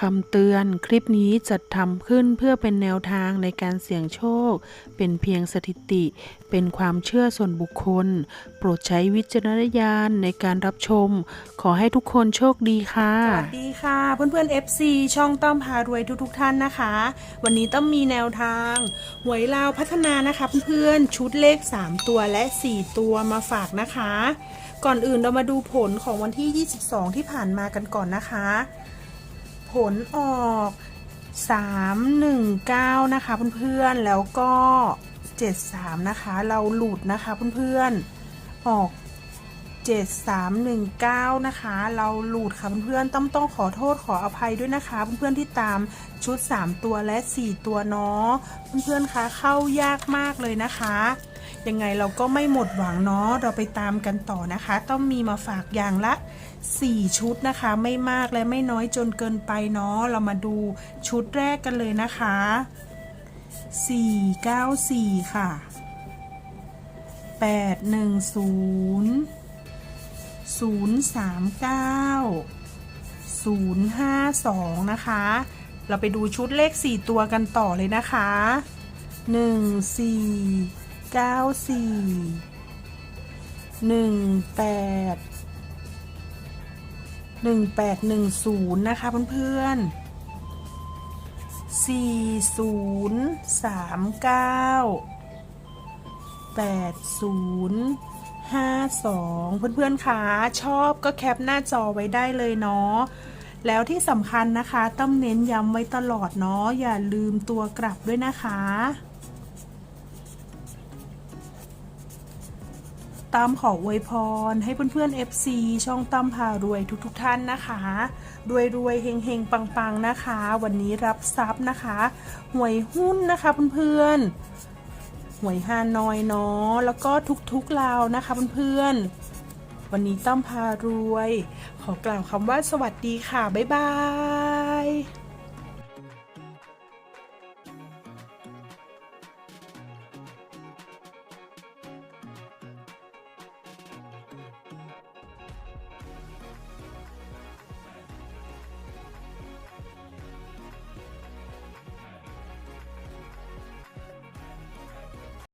คำเตือนคลิปนี้จัดทำขึ้นเพื่อเป็นแนวทางในการเสี่ยงโชค เป็นเพียงสถิติ เป็นความเชื่อส่วนบุคคล โปรดใช้วิจารณญาณในการรับชม ขอให้ทุกคนโชคดีค่ะ สวัสดีค่ะ เพื่อนๆ FC ช่องต้อมพารวยทุกๆท่านนะคะ วันนี้ต้อมมีแนวทาง หวยลาวพัฒนานะคะเพื่อนๆ ชุดเลข 3 ตัวและ 4 ตัวมาฝากนะคะ ก่อนอื่นเรามาดูผลของวันที่ 22 ที่ผ่านมากันก่อนนะคะ ผลออก 319 นะคะเพื่อนๆ แล้วก็ 73 นะคะ เราหลุดนะคะเพื่อนๆ ออก 7319 นะคะ เราหลุดค่ะเพื่อนๆ ต้องต้องขอโทษขออภัยด้วยนะคะ เพื่อนๆ ที่ตามชุด 3 ตัวและ 4 ตัวเนาะ เพื่อนๆ คะเข้ายากมากเลยนะคะ ยังไงเราก็ไม่หมดหวังเนาะเราไปตามกันต่อนะคะ ต้องมีมาฝากอย่างละ 4 ชุดนะคะ ไม่มากและไม่น้อยจนเกินไปเนาะเรามาดูชุดแรกกันเลยนะคะ 494 ค่ะ 810 039 052 นะคะ เราไปดูชุดเลข 4 ตัวกันต่อเลยนะคะ 1 4 9 4 1 8 1810นะคะ เพื่อนๆ4039 80 52เพื่อนๆคะชอบก็แคปหน้าจอไว้ได้เลยเนาะแล้วที่สำคัญนะคะ ต้องเน้นย้ำไว้ตลอดเนาะอย่าลืมตัวกลับด้วยนะคะ ตามขออวยพร ให้เพื่อนๆ FC ช่องตั้มพารวยทุกๆทท่านนะคะรวยรวยเฮงเฮงๆปังๆนะคะ วันนี้รับทรัพย์นะคะหวยหุ้นนะคะเพื่อนๆหวยฮานอยเนาะแล้วก็ทุกๆลาวนะคะเพื่อนๆวันนี้ตั้มพารวย ขอกล่าวคำว่าสวัสดีค่ะ บ๊ายบาย